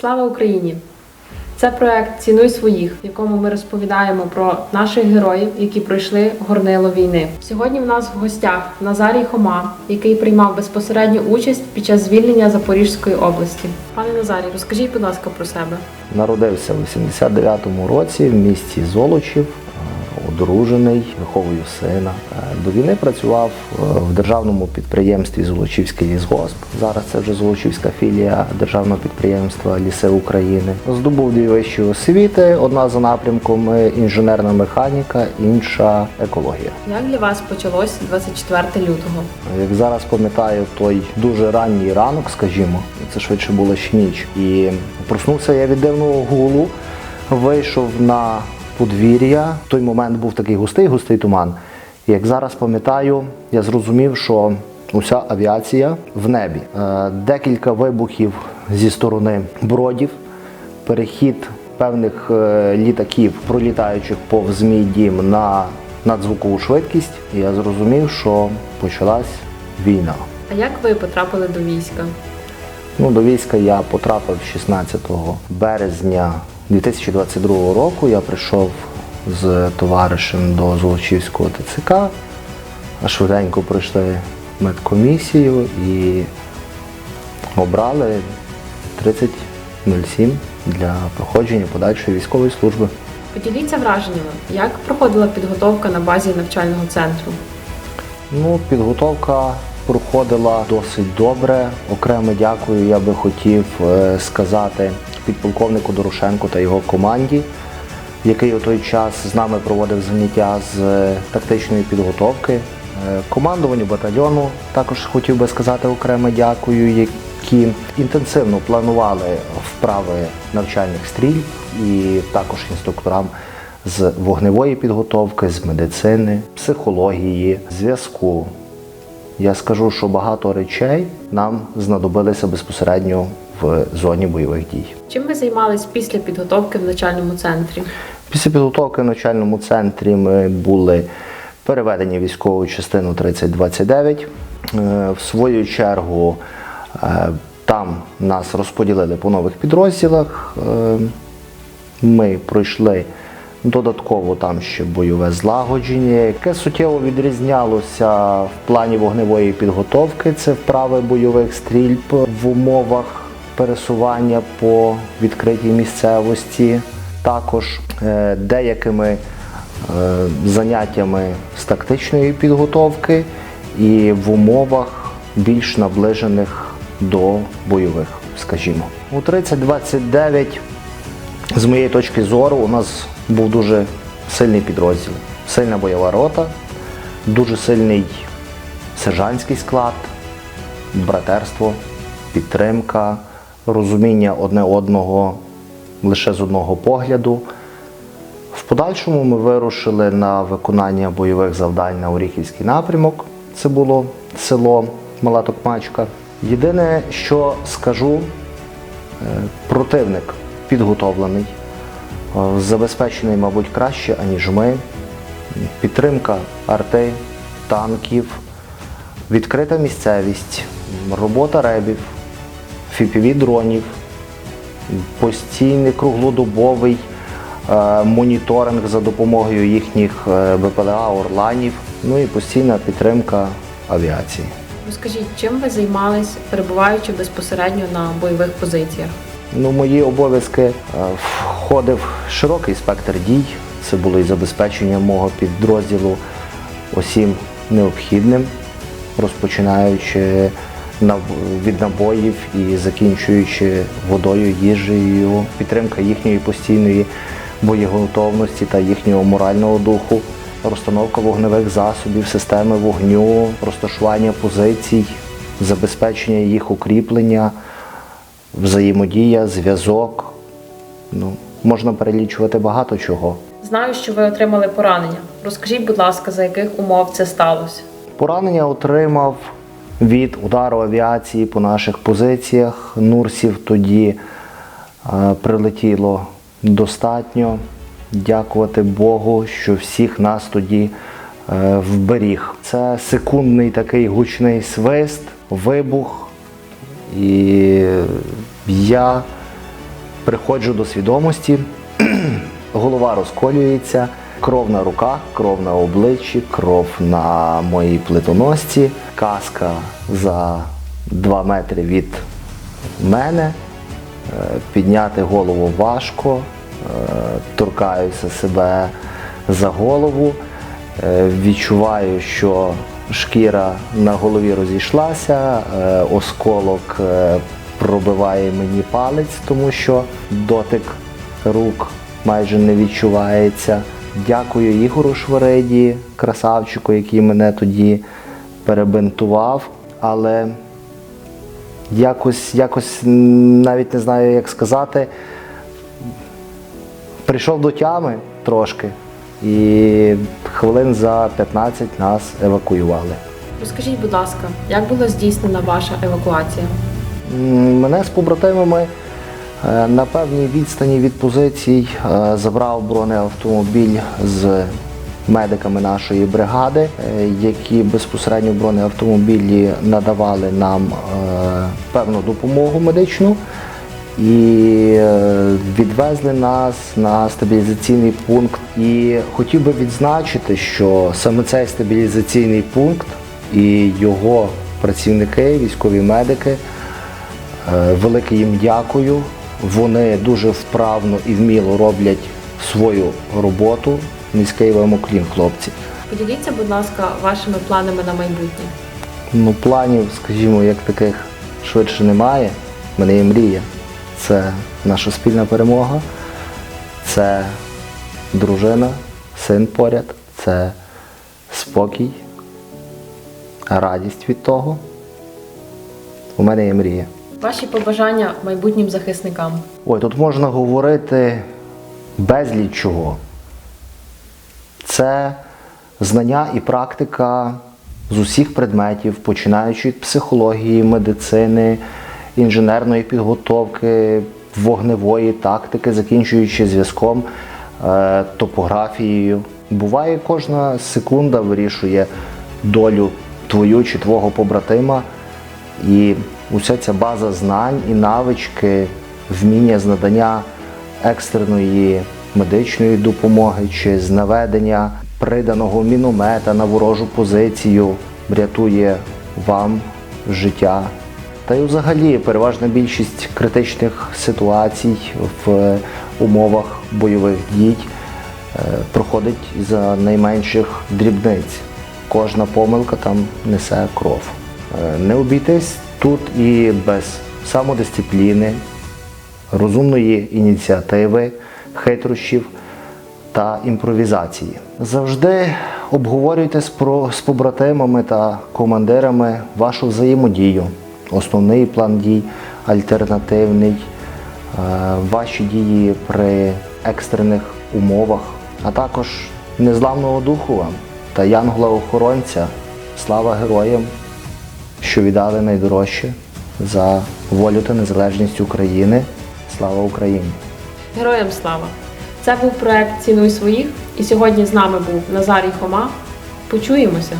Слава Україні! Це проект Цінуй своїх, в якому ми розповідаємо про наших героїв, які пройшли горнило війни. Сьогодні в нас в гостях Назарій Хома, який приймав безпосередню участь під час звільнення Запорізької області. Пане Назарій, розкажіть, будь ласка, про себе. Народився в 89-му році в місті Золочів, одружений, виховую сина. Е, До війни працював е, в державному підприємстві Золочівський лісгосп. Зараз це вже Золочівська філія державного підприємства Ліси України. Здобув дві вищі освіти: одна за напрямком е, інженерна механіка, інша екологія. Як для вас почалось 24 лютого? Як зараз пам'ятаю, той дуже ранній ранок, скажімо, це швидше була ще ніч. І проснувся я від дивного гулу, вийшов на подвір'я. В той момент був такий густий, густий туман. І як зараз пам'ятаю, я зрозумів, що уся авіація в небі. Е, Декілька вибухів зі сторони бродів, перехід певних е, літаків, пролітаючих повз мій дім на надзвукову швидкість. І я зрозумів, що почалась війна. А як ви потрапили до війська? Ну, до війська я потрапив 16 березня 2022 року. Я прийшов з товаришем до Золочівського ТЦК. Швиденько пройшли медкомісію і обрали 30.07 для проходження подальшої військової служби. Поділіться враженнями, як проходила підготовка на базі навчального центру. Ну, підготовка проходила досить добре. Окремо дякую, я би хотів е, сказати підполковнику Дорошенку та його команді, який у той час з нами проводив заняття з е, тактичної підготовки. Е, Командуванню батальйону також хотів би сказати окремо дякую, які інтенсивно планували вправи навчальних стріль і також інструкторам з вогневої підготовки, з медицини, психології, зв'язку. Я скажу, що багато речей нам знадобилися безпосередньо в зоні бойових дій. Чим ви займались після підготовки в навчальному центрі? Після підготовки в навчальному центрі ми були переведені в військову частину 3029. Е, В свою чергу е, там нас розподілили по нових підрозділах. Е, Ми пройшли додатково там ще бойове злагодження, яке суттєво відрізнялося в плані вогневої підготовки. Це вправи бойових стрільб в умовах пересування по відкритій місцевості. Також е, деякими е, заняттями з тактичної підготовки і в умовах більш наближених до бойових, скажімо. У 3029 з моєї точки зору, у нас був дуже сильний підрозділ, сильна бойова рота, дуже сильний сержантський склад, братерство, підтримка, розуміння одне одного лише з одного погляду. В подальшому ми вирушили на виконання бойових завдань на Оріхівський напрямок. Це було село Мала Токмачка. Єдине, що скажу, е, противник підготовлений, е, забезпечений, мабуть, краще, аніж ми. Підтримка артей, танків, відкрита місцевість, робота ребів, фіпіві дронів, постійний круглодобовий е, моніторинг за допомогою їхніх е, БПЛА Орланів, ну і постійна підтримка авіації. Розкажіть, чим ви займались, перебуваючи безпосередньо на бойових позиціях? Ну, мої обов'язки е, входив широкий спектр дій. Це було і забезпечення мого підрозділу усім необхідним, розпочинаючи від набоїв і закінчуючи водою, їжею, підтримка їхньої постійної боєготовності та їхнього морального духу, розстановка вогневих засобів, системи вогню, розташування позицій, забезпечення їх укріплення взаємодія, зв'язок. Ну, можна перелічувати багато чого. Знаю, що ви отримали поранення. Розкажіть, будь ласка, за яких умов це сталося? Поранення отримав від удару авіації по наших позиціях. Нурсів тоді е, прилетіло достатньо. Дякувати Богу, що всіх нас тоді е, вберіг. Це секундний такий гучний свист, вибух. І я приходжу до свідомості, голова розколюється, кров на руках, кров на обличчі, кров на моїй плитоносці, каска за 2 метри від мене. Е, Підняти голову важко, е, торкаюся себе за голову, е, відчуваю, що шкіра на голові розійшлася, осколок пробиває мені палець, тому що дотик рук майже не відчувається. Дякую Ігору Швариді, красавчику, який мене тоді перебинтував. Але якось, якось навіть не знаю, як сказати. Прийшов до тями трошки, і хвилин за 15 нас евакуювали. Розкажіть, будь ласка, як була здійснена ваша евакуація? Мене з побратимами на певній відстані від позицій е, забрав бронеавтомобіль з медиками нашої бригади, е, які безпосередньо в бронеавтомобілі надавали нам е, певну допомогу медичну. І е, відвезли нас на стабілізаційний пункт. І хотів би відзначити, що саме цей стабілізаційний пункт і його працівники, військові медики, Е, Велике їм дякую. Вони дуже вправно і вміло роблять свою роботу. Низький вам уклін, хлопці. Поділіться, будь ласка, вашими планами на майбутнє. Ну, планів, скажімо, як таких швидше немає. В мене є мрія. Це наша спільна перемога, це дружина, син поряд, це спокій, радість від того. У мене є мрія. Ваші побажання майбутнім захисникам. Ой, тут можна говорити безліч чого. Це знання і практика з усіх предметів, починаючи від психології, медицини, інженерної підготовки, вогневої тактики, закінчуючи зв'язком, е, топографією. Буває, кожна секунда вирішує долю твою чи твого побратима. І уся ця база знань і навички, вміння з надання екстреної медичної допомоги чи з наведення приданого міномета на ворожу позицію врятує вам життя. Та й взагалі переважна більшість критичних ситуацій в умовах бойових дій е, проходить за найменших дрібниць. Кожна помилка там несе кров. Е, Не обійтись тут і без самодисципліни, розумної ініціативи, хитрощів та імпровізації. Завжди обговорюйте з про- з побратимами та командирами вашу взаємодію, основний план дій, альтернативний, е, ваші дії при екстрених умовах, а також незламного духу вам та янгола-охоронця. Слава героям, що віддали найдорожче за волю та незалежність України. Слава Україні! Героям слава! Це був проект Цінуй своїх. І сьогодні з нами був Назарій Хома. Почуємося!